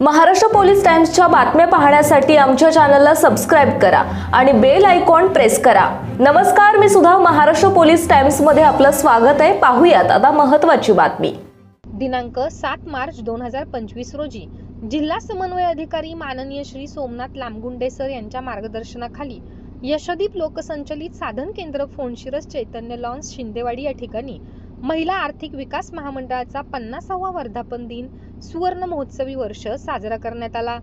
Maharashtra police टाइम्सच्या बातम्या पाहण्यासाठी आमच्या चॅनलला सबस्क्राईब करा आणि बेल आयकॉन प्रेस करा. नमस्कार मी सुद्धा महाराष्ट्र पोलीस टाइम्समध्ये आपलं स्वागत आहे. पाहूयात आता महत्वाची बातमी. दिनांक सात मार्च दोन हजार पंचवीस रोजी जिल्हा समन्वय अधिकारी माननीय श्री सोमनाथ लांबगुंडे सर यांच्या मार्गदर्शनाखाली यशदीप लोकसंचलित साधन केंद्र फोनशिरस चैतन्य लॉन्स शिंदेवाडी या ठिकाणी महिला आर्थिक विकास महामंडळाचा पन्नासावा वर्धापन दिन सुवर्ण महोत्सवी वर्ष साजरा करण्यात आला.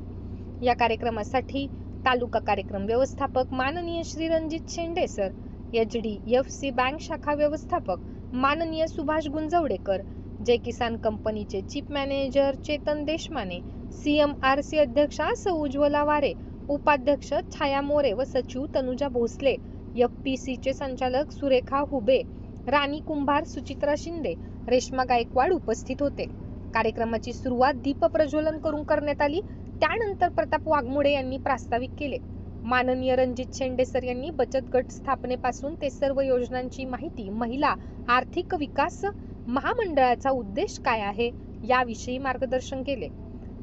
या कार्यक्रमासाठी तालुका कार्यक्रम व्यवस्थापक माननीय Shri Ranjit Shende sir H D F C bank शाखा व्यवस्थापक माननीय सुभाष गुंजवडेकर जय किसान कंपनीचे chief manager Chetan Deshmane C M R C अध्यक्षा स उज्ज्वला वारे उपाध्यक्ष छाया मोरे व सचिव तनुजा भोसले एफ पी सीचे संचालक सुरेखा हुबे राणी कुंभार सुचित्रा शिंदे रेश्मा गायकवाड उपस्थित होते. कार्यक्रमाची सुरुवात दीप प्रज्वलन करून करण्यात आली. त्यानंतर प्रताप वाघमोडे यांनी प्रास्ताविक केले. माननीय रणजित शेंडे सर यांनी बचत गट स्थापनेपासून ते सर्व योजनांची माहिती महिला आर्थिक विकास महामंडळाचा उद्देश काय आहे याविषयी मार्गदर्शन केले.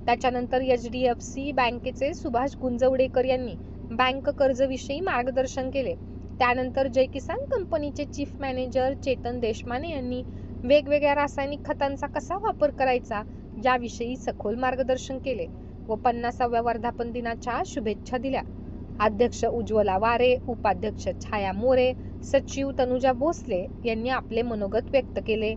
त्याच्यानंतर एच डी एफ सी बँकेचे सुभाष गुंजवडेकर यांनी बँक कर्जविषयी मार्गदर्शन केले. त्यानंतर जय किसान कंपनीचे चीफ मॅनेजर चेतन देशमाने यांनी वेगवेगळ्या रासायनिक खतांचा कसा वापर करायचा याविषयी सखोल मार्गदर्शन केले व पन्नासाव्या वर्धापन दिनाच्या शुभेच्छा दिल्या. अध्यक्ष उज्ज्वला वारे उपाध्यक्ष छाया मोरे सचिव तनुजा भोसले यांनी आपले मनोगत व्यक्त केले.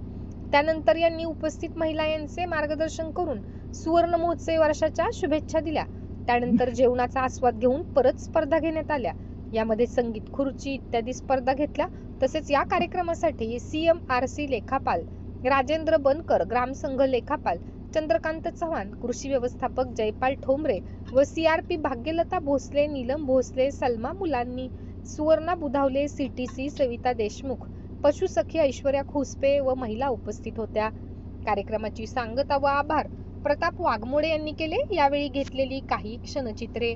त्यानंतर यांनी उपस्थित महिला यांचे मार्गदर्शन करून सुवर्ण महोत्सवी वर्षाच्या शुभेच्छा दिल्या. त्यानंतर जेवणाचा आस्वाद घेऊन परत स्पर्धा घेण्यात आल्या. यामध्ये संगीत खुर्ची इत्यादी स्पर्धा घेतल्या. तसेच या कार्यक्रमासाठी सी एम आर सी लेखापाल राजेंद्र बनकर ग्रामसंघ लेखापाल चंद्रकांत चव्हाण कृषी व्यवस्थापक जयपाल ठोंबरे व C R P Bhagyalata Bhosale Neelam Bhosale Salma Mulani Suvarna Budhawale C T C Savita Deshmukh पशुसखी Aishwarya Khuspe व महिला उपस्थित होत्या. कार्यक्रमाची सांगता व आभार प्रताप वाघमोडे यांनी केले यावेळी घेतलेली काही क्षणचित्रे.